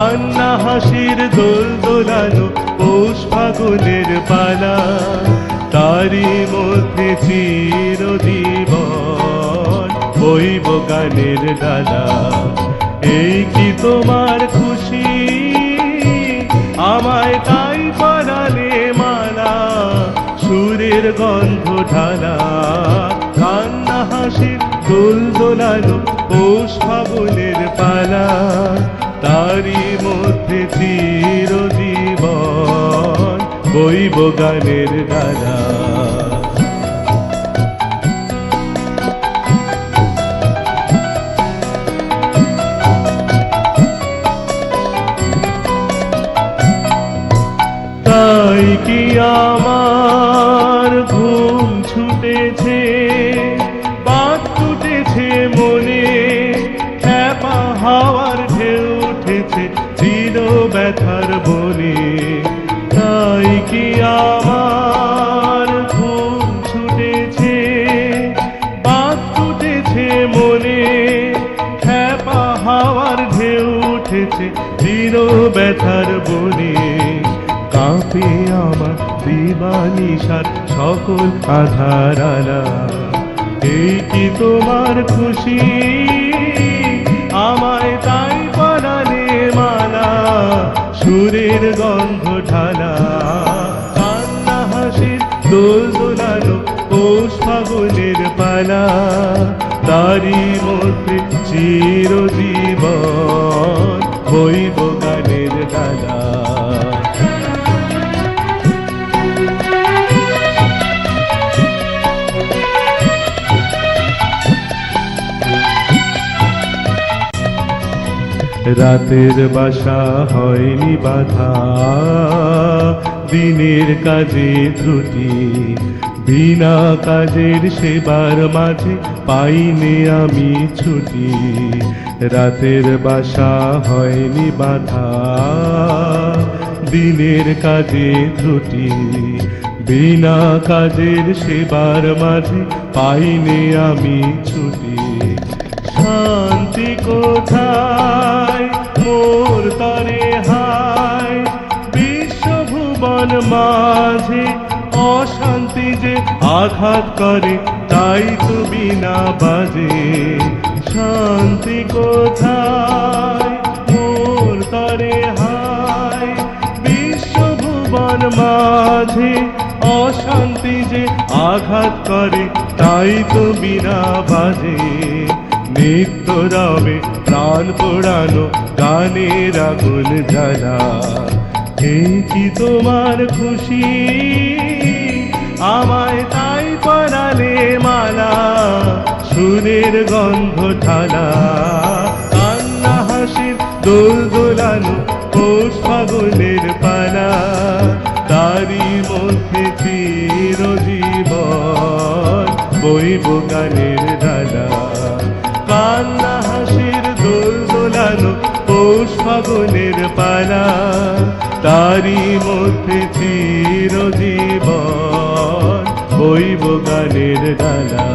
কান্না হাসির দোল দোলানো পৌষ ফাগুনের পালা। তারি মধ্যে চিরজীবন বইব গানের ডালা। এই কি তোমার খুশি? আমায় তাই পালালে মালা, সুরের গন্ধ ঢালা। কান্না হাসির দোল দোলানো পৌষ ফাগুনের পালা। চিরজীবন বইব গানের ডালা তাই কি আমার ঘুম ছুটেছে? বাদ টুটেছে মনে খ্যাপা হাওয়ার ব্যথার বনে, তাই কি আমার ঘুম ছুটেছে? বাদ টুটেছে মনে, খ্যাপা হাওয়ার ঢেউ উঠেছে চির ব্যথার বনে। কাঁপে আমার দিবানিশার সকল আধার আলা, এই কি তোমার খুশি? সুরের গন্ধ ঢালা কান্না হাসির দোল দোলানো পৌষ ফাগুনের পালা তারি মধ্যে চিরজীবন রাতের বাসা হয়নি বাধা, দিনের কাজে ত্রুটি, বিনা কাজের সেবার মাঝে পাইনি আমি ছুটি। রাতের বাসা হয়নি বাধা, দিনের কাজে ত্রুটি, বিনা কাজের সেবার মাঝে পাইনি আমি ছুটি। শান্তি কোথায়? বিশ্বভুবন মাঝে অশান্তি যে আঘাত করে, তাই তো বিনা বাজে। শান্তি কোথায়? মোর তরে হায়। বিশ্বভুবন মাঝে অশান্তি যে আঘাত করে, তাই তো বিনা বাজে। নিত্য রবে প্রাণ পোড়ানো গানের আগুন জ্বালা। কি তোমার খুশি। আমায় তাই পরালে মালা, সুরের গন্ধ ঢালা। কান্না, হাসির দোল দোলানো পৌষ ফাগুনের পালা। তারি মধ্যে চিরজীবন বইব গানের ডালা কান্না দোলানো পৌষ ফাগুনের পালা। তারি মধ্যে চিরজীবন বইব গানের ডালা।